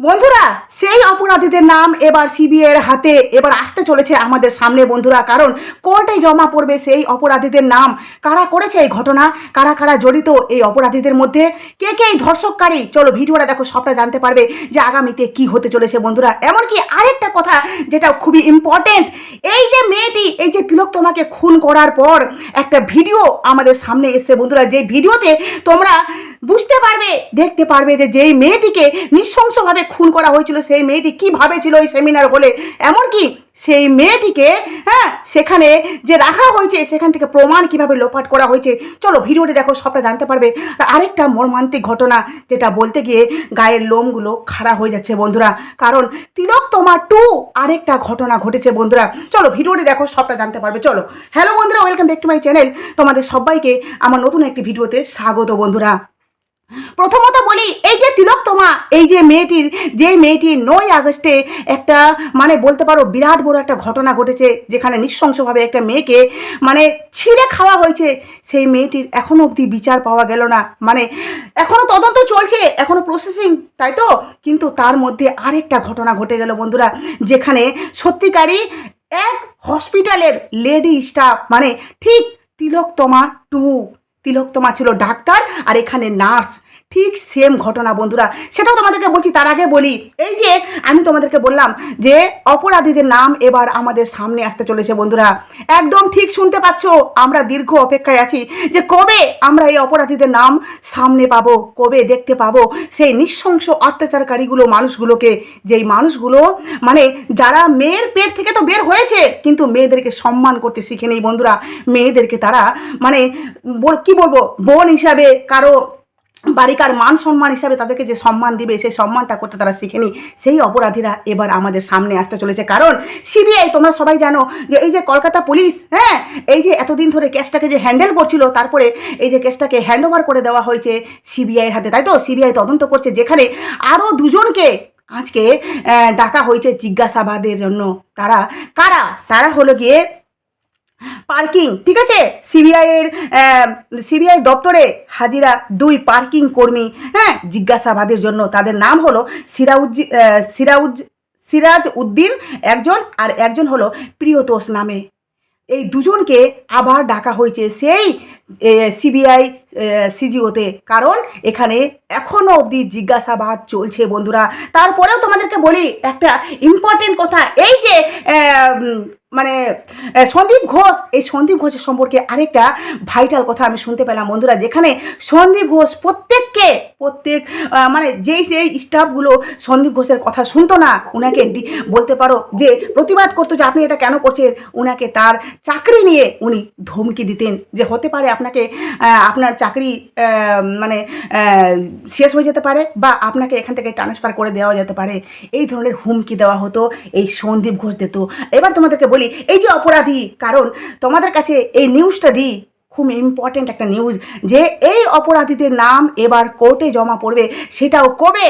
বন্ধুরা, সেই অপরাধীদের নাম এবার সিবিআই এর হাতে। এবার আসতে চলেছে আমাদের সামনে বন্ধুরা, কারণ কোর্টে জমা পড়বে সেই অপরাধীদের নাম। কারা করেছে এই ঘটনা? কারা কারা জড়িত এই অপরাধীদের মধ্যে? কে কে এই ধর্ষককারী? চলো ভিডিওটা দেখো, সবটা জানতে পারবে যে আগামীতে কি হতে চলেছে বন্ধুরা। এমনকি আরেকটা কথা যেটা খুবই ইম্পর্টেন্ট এই যে মেয়েটি, এই যে তিলক তোমাকে খুন করার পর একটা ভিডিও আমাদের সামনে এসছে বন্ধুরা। যে ভিডিওতে তোমরা বুঝতে পারবে, দেখতে পারবে যে যেই মেয়েটিকে নৃশংসভাবে খুন করা হয়েছিল সেই মেয়েটি কীভাবে ছিল ওই সেমিনার হলে এমনকি সেই মেয়েটিকে হ্যাঁ সেখানে যে রাখা হয়েছে, সেখান থেকে প্রমাণ কীভাবে লোপাট করা হয়েছে? চলো ভিডিওটি দেখো, সবটা জানতে পারবে। আর আরেকটা মর্মান্তিক ঘটনা, যেটা বলতে গিয়ে গায়ের লোমগুলো খাড়া হয়ে যাচ্ছে বন্ধুরা। কারণ তিলক তোমার টু, আরেকটা ঘটনা ঘটেছে বন্ধুরা। চলো ভিডিওটি দেখো, সবটা জানতে পারবে। চলো। হ্যালো বন্ধুরা welcome back to my channel তোমাদের সবাইকে আমার নতুন একটি ভিডিওতে স্বাগত বন্ধুরা। প্রথমত বলি, এই যে তিলক তোমা, এই যে মেয়েটির যে মেয়েটি নয় আগস্টে একটা মানে বলতে পারো বিরাট বড় একটা ঘটনা ঘটেছে, যেখানে নৃশংসভাবে একটা মেয়েকে মানে ছিঁড়ে খাওয়া হয়েছে, সেই মেয়েটির এখনও অবধি বিচার পাওয়া গেল না। মানে এখনও তদন্ত চলছে এখনও প্রসেসিং তাই তো? কিন্তু তার মধ্যে আরেকটা ঘটনা ঘটে গেল বন্ধুরা, যেখানে সত্যিকারই এক হসপিটালের লেডি স্টাফ মানে ঠিক তিলক তোমা টু তিলোত্তমা ছিল ডাক্তার আর এখানে নার্স। ঠিক সেম ঘটনা বন্ধুরা। সেটাও তোমাদেরকে বলছি, তার আগে বলি, এই যে আমি তোমাদেরকে বললাম যে অপরাধীদের নাম এবার আমাদের সামনে আসতে চলেছে বন্ধুরা। একদম ঠিক শুনতে পাচ্ছ, আমরা দীর্ঘ অপেক্ষায় আছি যে কবে আমরা এই অপরাধীদের নাম সামনে পাবো, কবে দেখতে পাবো? সেই নৃশংস অত্যাচারকারীগুলো, মানুষগুলোকে, যেই মানুষগুলো মানে যারা মেয়ের পেট থেকে তো বের হয়েছে, কিন্তু মেয়েদেরকে সম্মান করতে শিখে নেই বন্ধুরা। মেয়েদেরকে তারা মানে কি বলব? বোন হিসাবে কারও বাড়িকার মান সম্মান হিসাবে তাদেরকে যে সম্মান দিবে, সেই সম্মানটা করতে তারা শিখেনি। সেই অপরাধীরা এবার আমাদের সামনে আসতে চলেছে। কারণ সিবিআই তোমরা সবাই জানো যে এই যে কলকাতা পুলিশ হ্যাঁ এই যে এতদিন ধরে কেসটাকে যে হ্যান্ডেল করছিল, তারপরে এই যে কেসটাকে হ্যান্ড ওভার করে দেওয়া হয়েছে সিবিআইয়ের হাতে, তাই তো? সিবিআই তদন্ত করছে, যেখানে আরও দুজনকে আজকে ডাকা হয়েছে জিজ্ঞাসাবাদের জন্য। তারা, কারা? তারা হলো গিয়ে পার্কিং, ঠিক আছে? সিবিআই এর সিবিআই দপ্তরে হাজিরা দুই পার্কিং কর্মী হ্যাঁ? জিজ্ঞাসাবাদের জন্য। তাদের নাম হলো সিরাউজ্জি সিরাউজ সিরাজ উদ্দিন একজন আর একজন হলো প্রিয়তোষ নামে। এই দুজনকে আবার ডাকা হয়েছে। সেই সিবিআই সিজিওতে কারণ এখানে এখনও অবধি জিজ্ঞাসাবাদ চলছে বন্ধুরা। তারপরেও তোমাদেরকে বলি একটা ইম্পর্টেন্ট কথা। এই যে মানে সন্দীপ ঘোষ, এই সন্দীপ ঘোষের সম্পর্কে আরেকটা ভাইটাল কথা আমি শুনতে পেলাম বন্ধুরা। যেখানে সন্দীপ ঘোষ প্রত্যেককে, প্রত্যেক মানে যেই সেই স্টাফগুলো সন্দীপ ঘোষের কথা শুনতো না, উনাকে ডি- বলতে পারো যে, প্রতিবাদ করতো যে, আপনি এটা কেন করছেন? উনাকে তার চাকরি নিয়ে উনি ধমকি দিতেন যে, হতে পারে আপনাকে আপনার চাকরি মানে শেষ হয়ে যেতে পারে বা আপনাকে এখান থেকে ট্রান্সফার করে দেওয়া যেতে পারে। এই ধরনের হুমকি দেওয়া হতো, এই সন্দীপ ঘোষ দিত। এবার তোমাদেরকে বলি, এই যে অপরাধী, কারণ তোমাদের কাছে এই নিউজটা দিই, খুব ইম্পর্টেন্ট একটা নিউজ যে এই অপরাধীদের নাম এবার কোর্টে জমা পড়বে, সেটাও কবে?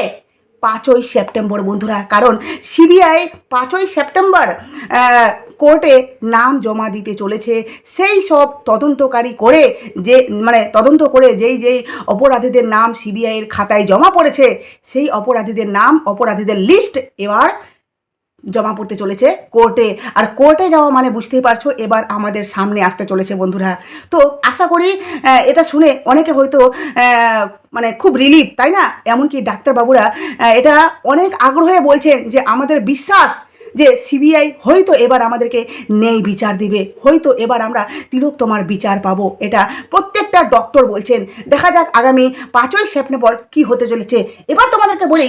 পাঁচই সেপ্টেম্বর, বন্ধুরা। কারণ সিবিআই পাঁচই সেপ্টেম্বর কোর্টে নাম জমা দিতে চলেছে। সেই সব তদন্তকারী করে যে মানে তদন্ত করে যেই যেই অপরাধীদের নাম সিবিআইয়ের খাতায় জমা পড়েছে, সেই অপরাধীদের নাম, অপরাধীদের লিস্ট এবার জমা পড়তে চলেছে কোর্টে। আর কোর্টে যাওয়া মানে বুঝতেই পারছ, এবার আমাদের সামনে আসতে চলেছে বন্ধুরা। তো আশা করি এটা শুনে অনেকে হয়তো মানে খুব রিলিফ তাই না? এমনকি ডাক্তারবাবুরা এটা অনেক আগ্রহে বলছেন যে আমাদের বিশ্বাস যে সিবিআই হয়তো এবার আমাদেরকে নেই বিচার দিবে, হয়তো এবার আমরা তিলক তোমার বিচার পাবো, এটা প্রত্যেকটা ডক্টর বলছেন। দেখা যাক আগামী পাঁচই সেপ্টেম্বর কি হতে চলেছে। এবার তোমাদেরকে বলি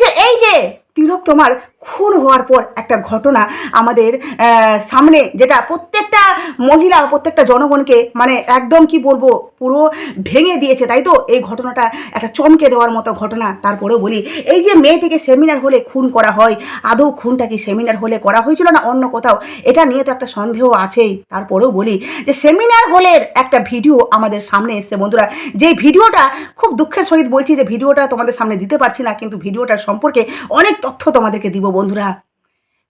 যে এই যে তিলক তোমার খুন হওয়ার পর একটা ঘটনা আমাদের সামনে যেটা প্রত্যেকটা মহিলা প্রত্যেকটা জনগণকে মানে একদম কি বলব, পুরো ভেঙে দিয়েছে, তাই তো? এই ঘটনাটা একটা চমকে দেওয়ার মতো ঘটনা তারপরেও বলি। এই যে মেয়েটিকে সেমিনার হলে খুন করা হয়, আদৌ খুনটা কি সেমিনার হলে করা হয়েছিল না অন্য কোথাও? এটা নিয়ে তো একটা সন্দেহ আছেই। তারপরেও বলি যে সেমিনার হলের একটা ভিডিও আমাদের সামনে এসছে বন্ধুরা। যেই ভিডিওটা খুব দুঃখের সহিত বলছি যে ভিডিওটা তোমাদের সামনে দিতে পারছি না, কিন্তু ভিডিওটার সম্পর্কে অনেক তথ্য তোমাদেরকে দিব। বন্ধুরা।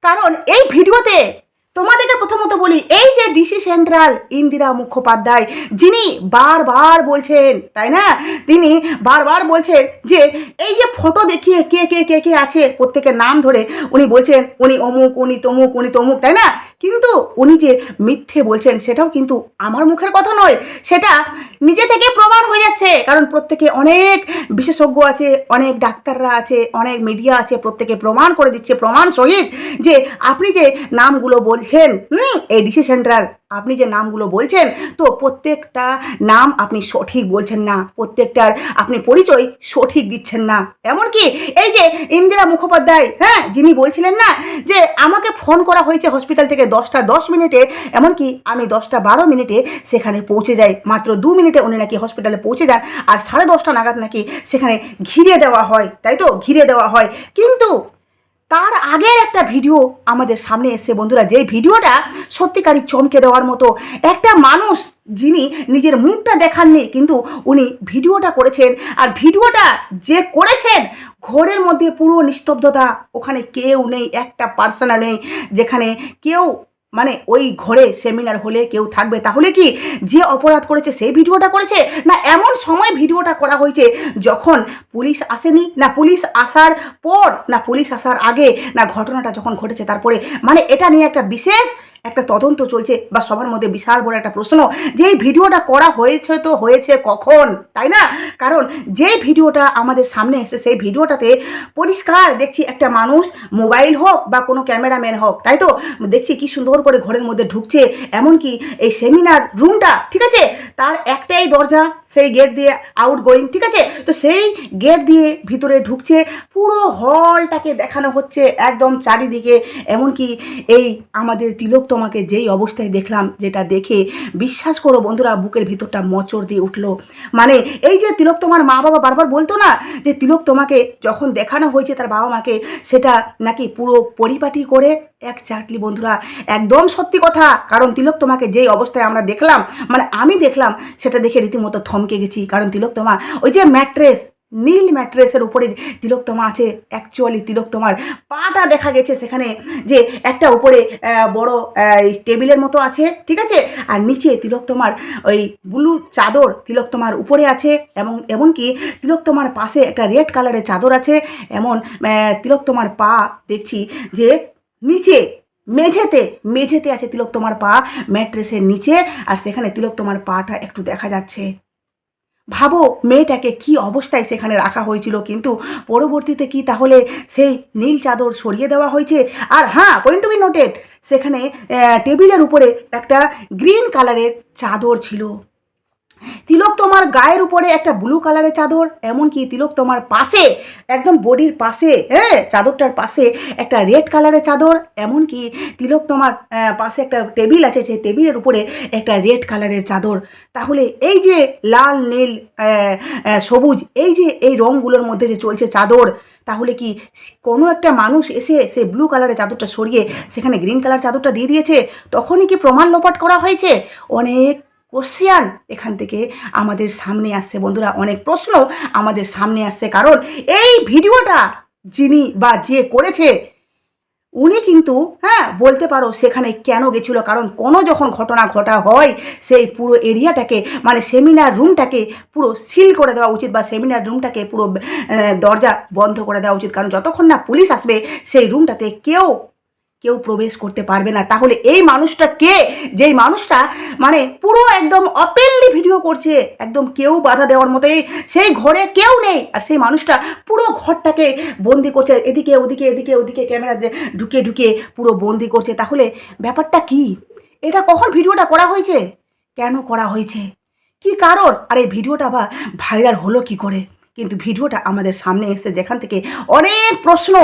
কারণ এই ভিডিওতে তোমাদেরকে প্রথমত বলি, এই যে ডিসি সেন্ট্রাল ইন্দিরা মুখোপাধ্যায়, যিনি বারবার বলছেন, তাই না? তিনি বারবার বলছেন যে, এই যে ফটো দেখিয়ে কে কে কে কে আছে, প্রত্যেকের নাম ধরে উনি বলছেন, উনি অমুক, উনি তমুক উনি তমুক, তাই না? কিন্তু উনি যে মিথ্যে বলছেন সেটাও কিন্তু আমার মুখের কথা নয়, সেটা নিজে থেকে প্রমাণ হয়ে যাচ্ছে। কারণ প্রত্যেকে অনেক বিশেষজ্ঞ আছে, অনেক ডাক্তাররা আছে, অনেক মিডিয়া আছে, প্রত্যেকে প্রমাণ করে দিচ্ছে, প্রমাণ সহিত যে আপনি যে নামগুলো বলছেন, হুম, এই ডিসি সেন্ট্রাল আপনি যে নামগুলো বলছেন, তো প্রত্যেকটা নাম আপনি সঠিক বলছেন না, প্রত্যেকটার আপনি পরিচয় সঠিক দিচ্ছেন না। এমনকি এই যে ইন্দিরা মুখোপাধ্যায় হ্যাঁ যিনি বলছিলেন না যে আমাকে ফোন করা হয়েছে হসপিটাল থেকে দশটা দশ মিনিটে, এমনকি আমি দশটা বারো মিনিটে সেখানে পৌঁছে যাই। মাত্র দু মিনিটে উনি নাকি হসপিটালে পৌঁছে যান আর সাড়ে দশটা নাগাদ নাকি সেখানে ঘিরে দেওয়া হয়, তাই তো? ঘিরে দেওয়া হয়। কিন্তু তার আগের একটা ভিডিও আমাদের সামনে এসছে, বন্ধুরা। যে ভিডিওটা সত্যিকারই চমকে দেওয়ার মতো একটা মানুষ যিনি নিজের মুখটা দেখাননি, কিন্তু উনি ভিডিওটা করেছেন। আর ভিডিওটা যে করেছেন, ঘরের মধ্যে পুরো নিস্তব্ধতা। ওখানে কেউ নেই, একটা পার্সোনা নেই। যেখানে কেউ মানে ওই ঘরে সেমিনার হলে কেউ থাকবে, তাহলে কি যে অপরাধ করেছে সেই ভিডিওটা করেছে? না এমন সময় ভিডিওটা করা হয়েছে যখন পুলিশ আসেনি, না পুলিশ আসার পর, না পুলিশ আসার আগে, না ঘটনাটা যখন ঘটেছে তারপরে? মানে এটা নিয়ে একটা বিশেষ একটা তদন্ত চলছে বা সবার মধ্যে বিশাল বড় একটা প্রশ্ন। যে এই ভিডিওটা করা হয়েছে তো হয়েছে কখন? তাই না? কারণ যে ভিডিওটা আমাদের সামনে এসে সেই ভিডিওটাতে পরিষ্কার দেখছি একটা মানুষ মোবাইল হোক বা কোনো ক্যামেরাম্যান হোক, তাই তো? দেখছি কি সুন্দর করে ঘরের মধ্যে ঢুকছে, এমনকি এই সেমিনার রুমটা, ঠিক আছে? তার একটাই দরজা, সেই গেট দিয়ে আউট গোয়িং ঠিক আছে? তো সেই গেট দিয়ে ভিতরে ঢুকছে, পুরো হলটাকে দেখানো হচ্ছে একদম চারিদিকে। এমনকি এই আমাদের তিলক তোমাকে যেই অবস্থায় দেখলাম, যেটা দেখে বিশ্বাস করো বন্ধুরা, বুকের ভিতরটা মচড় দিয়ে উঠল। মানে এই যে তিলক তোমার মা বাবা বারবার বলতো না যে তিলক তোমাকে যখন দেখানো হয়েছে তার বাবা মাকে সেটা নাকি পুরো পরিপাটি করে? এক চাটলি বন্ধুরা, একদম সত্যি কথা। কারণ তিলক তোমাকে যেই অবস্থায় আমরা দেখলাম মানে আমি দেখলাম, সেটা দেখে রীতিমতো থমকে গেছি। কারণ তিলক তোমা ওই যে ম্যাট্রেস নীল ম্যাট্রেসের উপরে তিলোত্তমা আছে। অ্যাকচুয়ালি তিলোত্তমার পাটা দেখা গেছে সেখানে যে একটা উপরে বড় টেবিলের মতো আছে ঠিক আছে? আর নিচে তিলোত্তমার ওই ব্লু চাদর তিলোত্তমার উপরে আছে এবং এমনকি তিলোত্তমার পাশে একটা রেড কালারের চাদর আছে। এমন আহ, তিলোত্তমার পা দেখছি যে নিচে মেঝেতে মেঝেতে আছে তিলোত্তমার পা ম্যাট্রেসের নিচে। আর সেখানে তিলোত্তমার পাটা একটু দেখা যাচ্ছে। ভাবো মেয়েটাকে কি অবস্থায় সেখানে রাখা হয়েছিল, কিন্তু পরবর্তীতে কি তাহলে সেই নীল চাদর সরিয়ে দেওয়া হয়েছে? আর হ্যাঁ পয়েন্ট টু বি নোটেড সেখানে টেবিলের উপরে একটা গ্রিন কালারের চাদর ছিল। তিলক তোমার গায়ের উপরে একটা ব্লু কালারের চাদর, এমনকি তিলক তোমার পাশে, একদম বডির পাশে হ্যাঁ চাদরটার পাশে একটা রেড কালারের চাদর, এমনকি তিলক তোমার পাশে একটা টেবিল আছে সেই টেবিলের উপরে একটা রেড কালারের চাদর। তাহলে এই যে লাল, নীল সবুজ, এই যে এই রঙগুলোর মধ্যে যে চলছে চাদর, তাহলে কি কোনো একটা মানুষ এসে সে ব্লু কালারের চাদরটা সরিয়ে সেখানে গ্রিন কালার চাদরটা দিয়ে দিয়েছে? তখনই কি প্রমাণ লোপাট করা হয়েছে? অনেক কোশ্চিয়ান এখান থেকে আমাদের সামনে আসছে। বন্ধুরা, অনেক প্রশ্ন আমাদের সামনে আসছে, কারণ এই ভিডিওটা যিনি বা যে করেছে, উনি কিন্তু হ্যাঁ বলতে পারো সেখানে কেন গেছিল, কারণ কোনো যখন ঘটনা ঘটা হয়, সেই পুরো এরিয়াটাকে মানে সেমিনার রুমটাকে পুরো সিল করে দেওয়া উচিত বা সেমিনার রুমটাকে পুরো দরজা বন্ধ করে দেওয়া উচিত। কারণ যতক্ষণ না পুলিশ আসবে, সেই রুমটাতে কেউ কেউ প্রবেশ করতে পারবে না। তাহলে এই মানুষটা কে? যেই মানুষটা মানে পুরো একদম অপেনলি ভিডিও করছে, একদম কেউ বাধা দেওয়ার মতো সেই ঘরে কেউ নেই। আর সেই মানুষটা পুরো ঘরটাকে বন্দি করছে। এদিকে, ওদিকে এদিকে, ওদিকে ক্যামেরা ঢুকে ঢুকে পুরো বন্দি করছে। তাহলে ব্যাপারটা কি? এটা কখন ভিডিওটা করা হয়েছে? কেন করা হয়েছে? কি কারণ? আর এই ভিডিওটা বা ভাইরাল হলো কি করে? কিন্তু ভিডিওটা আমাদের সামনে এসছে, যেখান থেকে অনেক প্রশ্ন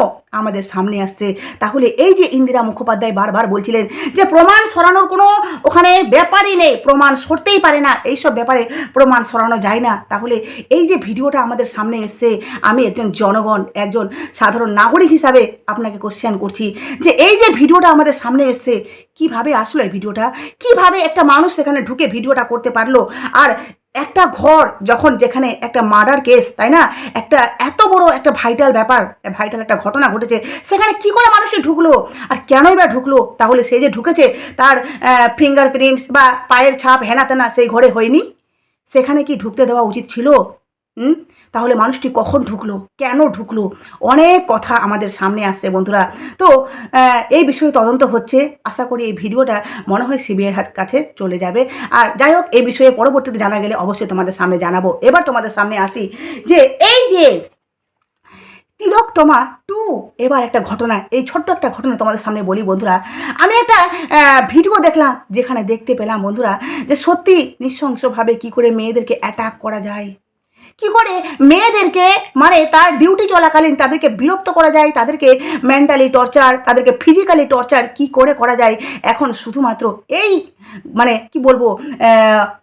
আমাদের সামনে আসছে। তাহলে এই যে ইন্দিরা মুখোপাধ্যায় বারবার বলছিলেন যে প্রমাণ সরানোর কোনো ওখানে ব্যাপারই নেই, প্রমাণ সরতেই পারে না, এইসব ব্যাপারে প্রমাণ সরানো যায় না। তাহলে এই যে ভিডিওটা আমাদের সামনে এসছে, আমি একজন জনগণ, একজন সাধারণ নাগরিক হিসাবে আপনাকে কোশ্চেন করছি যে এই যে ভিডিওটা আমাদের সামনে এসছে, কীভাবে আসলো এই ভিডিওটা? কীভাবে একটা মানুষ সেখানে ঢুকে ভিডিওটা করতে পারল? আর একটা ঘর যখন যেখানে একটা মার্ডার কেস তাই না? একটা এত বড় একটা ভাইটাল ব্যাপার ভাইটাল একটা ঘটনা ঘটেছে, সেখানে কি করে মানুষে ঢুকলো? আর কেনই বা ঢুকলো? তাহলে সে যে ঢুকেছে, তার ফিঙ্গার প্রিন্টস বা পায়ের ছাপ হেনা তেনা সেই ঘরে হয়নি? সেখানে কি ঢুকতে দেওয়া উচিত ছিল? হুম? তাহলে মানুষটি কখন ঢুকলো? কেন ঢুকলো? অনেক কথা আমাদের সামনে আসছে বন্ধুরা। তো এই বিষয়ে তদন্ত হচ্ছে। আশা করি এই ভিডিওটা মনে হয় সিবিআইয়ের কাছে চলে যাবে। আর যাই হোক, এই বিষয়ে পরবর্তীতে জানা গেলে অবশ্যই তোমাদের সামনে জানাব। এবার তোমাদের সামনে আসি যে, এই যে তিলকতমা টু, এবার একটা ঘটনা। এই ছোট্ট একটা ঘটনা তোমাদের সামনে বলি বন্ধুরা। আমি একটা ভিডিও দেখলাম যেখানে দেখতে পেলাম বন্ধুরা যে সত্যি নৃশংসভাবে কি করে মেয়েদেরকে অ্যাটাক করা যায়। কি করে? মেয়েদেরকে মানে তার ডিউটি চলাকালীন তাদেরকে বিরক্ত করা যায়, তাদেরকে মেন্টালি টর্চার তাদেরকে ফিজিক্যালি টর্চার কি করে করা যায়? এখন শুধুমাত্র এই মানে কি বলব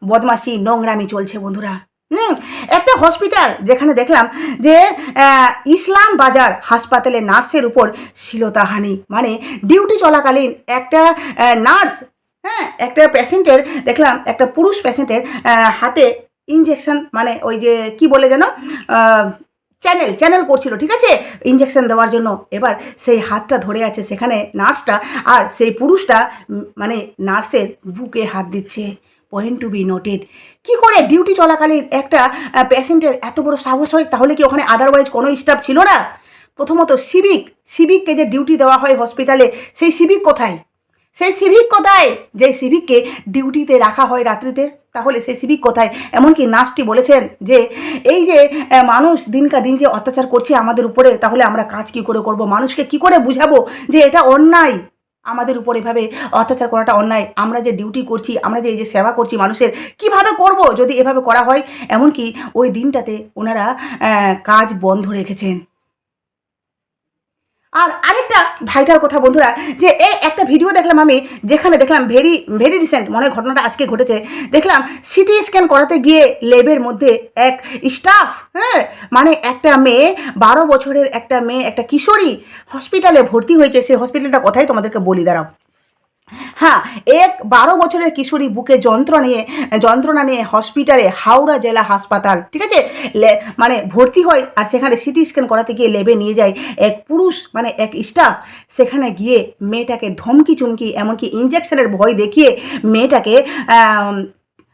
বদমাসি নোংরামি চলছে বন্ধুরা। হুম, একটা হসপিটাল যেখানে দেখলাম যে ইসলাম বাজার হাসপাতালে নার্সের উপর শ্লীলতাহানি মানে ডিউটি চলাকালীন একটা নার্স হ্যাঁ একটা পেশেন্টের দেখলাম একটা পুরুষ পেশেন্টের হাতে ইঞ্জেকশন মানে ওই যে কি বলে যেন চ্যানেল চ্যানেল করছিল, ঠিক আছে? ইঞ্জেকশন দেওয়ার জন্য। এবার সেই হাতটা ধরে আছে সেখানে নার্সটা আর সেই পুরুষটা মানে নার্সের বুকে হাত দিচ্ছে। পয়েন্ট টু বি নোটেড কী করে ডিউটি চলাকালীন একটা পেশেন্টের এত বড় সাহস হয়, তাহলে কি ওখানে আদারওয়াইজ কোনো স্টাফ ছিল না? প্রথমত সিভিক সিভিককে যে ডিউটি দেওয়া হয় হসপিটালে সেই সিভিক কোথায়? সেই সিভিক কোথায়? যে সিভিককে ডিউটিতে রাখা হয় রাত্রিতে, তাহলে সেই সিভিক কোথায়? এমনকি নার্সটি বলেছেন যে, এই যে মানুষ দিনকা দিন যে অত্যাচার করছে আমাদের উপরে, তাহলে আমরা কাজ কি করে করব? মানুষকে কি করে বুঝাবো যে এটা অন্যায়? আমাদের উপর এভাবে অত্যাচার করাটা অন্যায়। আমরা যে ডিউটি করছি, আমরা যে এই যে সেবা করছি মানুষের, কীভাবে করব যদি এভাবে করা হয়? এমনকি ওই দিনটাতে ওনারা কাজ বন্ধ রেখেছেন। আর আরেকটা ভাইটার কথা বন্ধুরা, যে এই একটা ভিডিও দেখলাম আমি, যেখানে দেখলাম ভেরি ভেরি রিসেন্ট মনে ঘটনাটা আজকে ঘটেছে, দেখলাম সিটি স্ক্যান করাতে গিয়ে লেবের মধ্যে এক স্টাফ হ্যাঁ মানে একটা মেয়ে, বারো বছরের একটা মেয়ে, একটা কিশোরী হসপিটালে ভর্তি হয়েছে সেই হসপিটালটা কথাই তোমাদেরকে বলি, দাঁড়াও। হ্যাঁ এক বারো বছরের কিশোরী বুকে যন্ত্র নিয়ে, যন্ত্রণা নিয়ে হসপিটালে হাওড়া জেলা হাসপাতাল, ঠিক আছে? মানে ভর্তি হয় আর সেখানে সিটি স্ক্যান করাতে গিয়ে লেবে নিয়ে যায় এক পুরুষ মানে এক স্টাফ সেখানে গিয়ে মেয়েটাকে ধমকি চুমকি, এমনকি ইঞ্জেকশনের ভয় দেখিয়ে মেয়েটাকে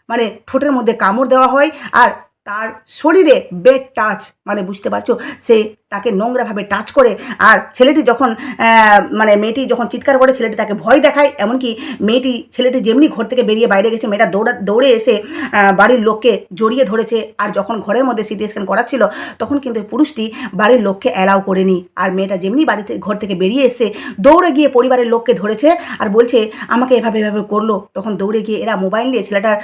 মানে ঠোঁটের মধ্যে কামড় দেওয়া হয়। আর তার শরীরে বেড টাচ মানে বুঝতে পারছ? সে তাকে নোংরাভাবে টাচ করে আর ছেলেটি যখন মানে মেয়েটি যখন চিৎকার করে, ছেলেটি তাকে ভয় দেখায়। এমনকি মেয়েটি, ছেলেটি যেমনি ঘর থেকে বেরিয়ে বাইরে গেছে, মেয়েটা দৌড়া, দৌড়ে এসে বাড়ির লোককে জড়িয়ে ধরেছে আর যখন ঘরের মধ্যে সিটি স্ক্যান করাচ্ছিল, তখন কিন্তু পুরুষটি বাড়ির লোককে অ্যালাউ করেনি। আর মেয়েটা যেমনি বাড়িতে ঘর থেকে বেরিয়ে এসে দৌড়ে গিয়ে পরিবারের লোককে ধরেছে আর বলছে, আমাকে এভাবে এভাবে করল। তখন দৌড়ে গিয়ে এরা মোবাইল নিয়ে ছেলেটার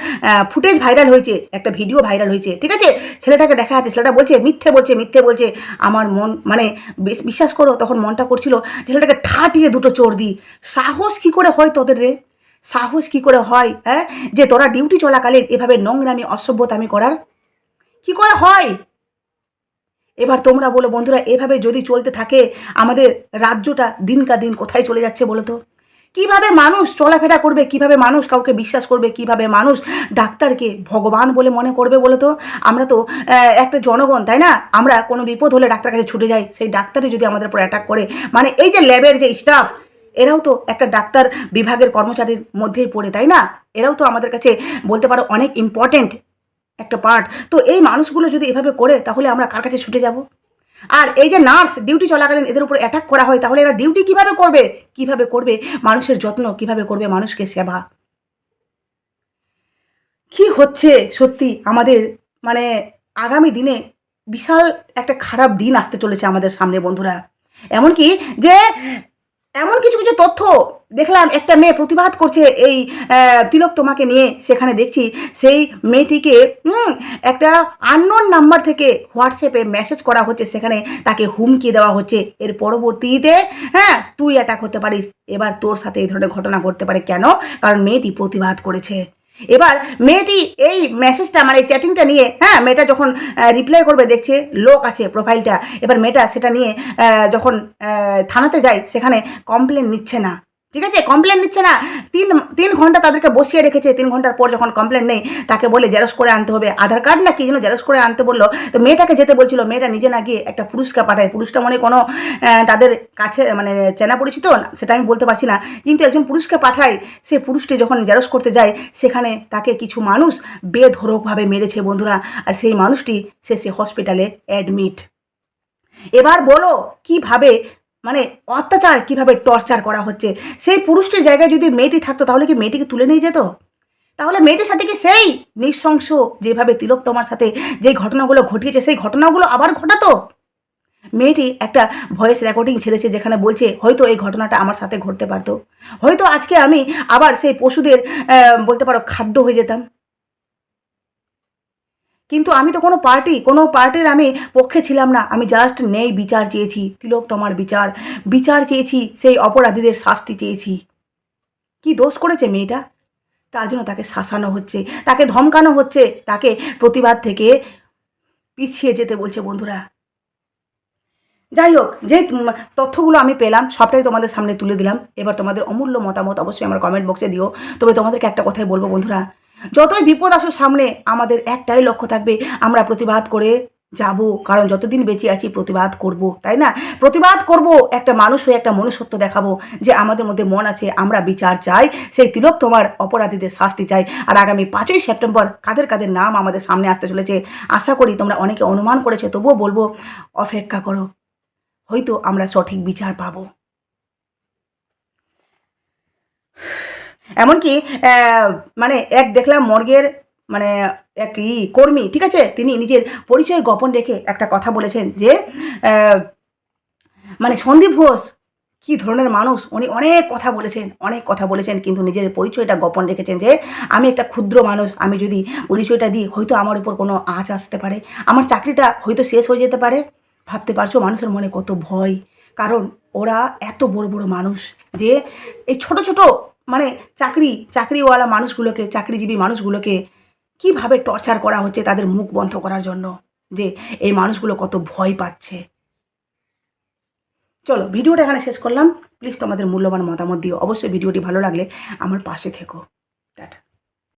ফুটেজ ভাইরাল হয়েছে, একটা ভিডিও ভাইরাল হয়েছে, ঠিক আছে? ছেলেটাকে দেখা যাচ্ছে, ছেলেটা বলছে, মিথ্যে বলছে মিথ্যে বলছে। আমার মন মানে বেশ- বিশ্বাস করো, তখন মনটা করছিল, ছেলেটাকে ঠাটিয়ে দুটো চোর দিই। সাহস কি করে হয় তোদের রে? সাহস কি করে হয় হ্যাঁ? যে তোরা ডিউটি চলাকালীন এভাবে নোংরামি, অসভ্যতামি করার? কি করে হয়? এবার তোমরা বলো বন্ধুরা, এভাবে যদি চলতে থাকে, আমাদের রাজ্যটা দিনকা দিন কোথায় চলে যাচ্ছে বলো তো? কীভাবে মানুষ চলাফেরা করবে, কীভাবে মানুষ কাউকে বিশ্বাস করবে, কীভাবে মানুষ ডাক্তারকে ভগবান বলে মনে করবে বলে তো? আমরা তো একটা জনগণ, তাই না? আমরা কোনো বিপদ হলে ডাক্তার কাছে ছুটে যাই, সেই ডাক্তারই যদি আমাদের উপর অ্যাটাক করে। মানে এই যে ল্যাবের যে স্টাফ এরাও তো একটা ডাক্তার বিভাগের কর্মচারীর মধ্যেই পড়ে, তাই না? এরাও তো আমাদের কাছে বলতে পারো অনেক ইম্পর্ট্যান্ট একটা পার্ট তো এই মানুষগুলো যদি এভাবে করে, তাহলে আমরা কার কাছে ছুটে যাব? আর এই যে নার্স ডিউটি চলাকালীন এদের উপর অ্যাটাক করা হয়, তাহলে এরা ডিউটি কীভাবে করবে? কীভাবে করবে? মানুষের যত্ন কীভাবে করবে? মানুষকে সেবা। কি হচ্ছে সত্যি? আমাদের মানে আগামী দিনে বিশাল একটা খারাপ দিন আসতে চলেছে আমাদের সামনে বন্ধুরা। এমনকি যে এমন কিছু কিছু তথ্য দেখলাম, একটা মেয়ে প্রতিবাদ করছে এই তিলক তোমাকে নিয়ে, সেখানে দেখছি সেই মেয়েটিকে একটা আননোন নাম্বার থেকে হোয়াটসঅ্যাপে মেসেজ করা হচ্ছে, সেখানে তাকে হুমকি দেওয়া হচ্ছে। এর পরবর্তীতে হ্যাঁ তুই অ্যাটাক হতে পারিস। এবার তোর সাথে এই ধরনের ঘটনা ঘটতে পারে কেন? কারণ মেয়েটি প্রতিবাদ করেছে। এবার মেয়েটি এই মেসেজটা মানে চ্যাটিংটা নিয়ে হ্যাঁ মেয়েটা যখন রিপ্লাই করবে, দেখছে লোক আছে প্রোফাইলটা এবার মেয়েটা সেটা নিয়ে যখন থানাতে যায়, সেখানে কমপ্লেন নিচ্ছে না। ঠিক আছে? কমপ্লেন নিচ্ছে না। তিন তিন ঘণ্টা তাদেরকে বসিয়ে রেখেছে। তিন ঘণ্টার পর যখন কমপ্লেন নেই তাকে বলে জেরক্স করে আনতে হবে। আধার কার্ড না কি যেন জেরক্স করে আনতে বলল। তো মেয়েটাকে যেতে বলছিল মেয়েটা নিজে না গিয়ে একটা পুরুষকে পাঠায়। পুরুষটা মনে কোনো তাদের কাছে মানে চেনা পরিচিত? না, সেটা আমি বলতে পারছি না। কিন্তু একজন পুরুষকে পাঠায়। সে পুরুষটি যখন জেরক্স করতে যায় সেখানে তাকে কিছু মানুষ বেধরকভাবে মেরেছে বন্ধুরা। আর সেই মানুষটি শেষে হসপিটালে অ্যাডমিট এবার বলো কীভাবে মানে অত্যাচার কীভাবে টর্চার করা হচ্ছে? সেই পুরুষটির জায়গায় যদি মেয়েটি থাকতো, তাহলে কি মেয়েটিকে তুলে নিয়ে যেত? তাহলে মেয়েটির সাথে কি সেই নৃশংস যেভাবে তিলক তোমার সাথে যে ঘটনাগুলো ঘটিয়েছে, সেই ঘটনাগুলো আবার ঘটাতো? মেয়েটি একটা ভয়েস রেকর্ডিং ছেড়েছে যেখানে বলছে, হয়তো এই ঘটনাটা আমার সাথে ঘটতে পারতো। হয়তো আজকে আমি আবার সেই পশুদের বলতে পারো, খাদ্য হয়ে যেতাম। কিন্তু আমি তো কোনো পার্টি কোনো পার্টির আমি পক্ষে ছিলাম না। আমি জাস্ট নেই, বিচার চেয়েছি। তিলক, তোমার বিচার। বিচার চেয়েছি, সেই অপরাধীদের শাস্তি চেয়েছি। কি দোষ করেছে মেয়েটা? তার জন্য তাকে শাসানো হচ্ছে, তাকে ধমকানো হচ্ছে, তাকে প্রতিবাদ থেকে পিছিয়ে যেতে বলছে বন্ধুরা। যাই হোক, যে তথ্যগুলো আমি পেলাম, সবটাই তোমাদের সামনে তুলে দিলাম। এবার তোমাদের অমূল্য মতামত অবশ্যই আমার কমেন্ট বক্সে দিও। তবে তোমাদেরকে একটা কথাই বলব বন্ধুরা যতই বিপদ আসুক সামনে, আমাদের একটাই লক্ষ্য থাকবে, আমরা প্রতিবাদ করে যাব। কারণ যতদিন বেঁচে আছি, প্রতিবাদ করব, তাই না? প্রতিবাদ করব, একটা মানুষ হয়ে একটা মনুষ্যত্ব দেখাবো যে আমাদের মধ্যে মন আছে, আমরা বিচার চাই, সেই তিলক তোমার অপরাধীদের শাস্তি চাই। আর আগামী পাঁচই সেপ্টেম্বর কাদের কাদের নাম আমাদের সামনে আসতে চলেছে, আশা করি তোমরা অনেকে অনুমান করেছে, তবুও বলব, অপেক্ষা করো, হয়তো আমরা সঠিক বিচার পাবো। এমনকি মানে এক দেখলাম মর্গের মানে এক ই কর্মী, ঠিক আছে? তিনি নিজের পরিচয় গোপন রেখে একটা কথা বলেছেন যে মানে সন্দীপ ঘোষ কী ধরনের মানুষ? উনি অনেক কথা বলেছেন, অনেক কথা বলেছেন, কিন্তু নিজের পরিচয়টা গোপন রেখেছেন যে, আমি একটা ক্ষুদ্র মানুষ, আমি যদি পরিচয়টা দিই, হয়তো আমার উপর কোনো আঁচ আসতে পারে। আমার চাকরিটা হয়তো শেষ হয়ে যেতে পারে। ভাবতে পারছ, মানুষের মনে কত ভয়। কারণ ওরা এত বড় বড় মানুষ যে, এই ছোট ছোট মানে চাকরি, চাকরিওয়ালা মানুষগুলোকে, চাকরিজীবী মানুষগুলোকে কীভাবে টর্চার করা হচ্ছে তাদের মুখ বন্ধ করার জন্য? যে এই মানুষগুলো কত ভয় পাচ্ছে। চলো, ভিডিওটা এখানে শেষ করলাম। প্লিজ তোমাদের মূল্যবান মতামত দিও। অবশ্যই ভিডিওটি ভালো লাগলে আমার পাশে থেকো। টাটা।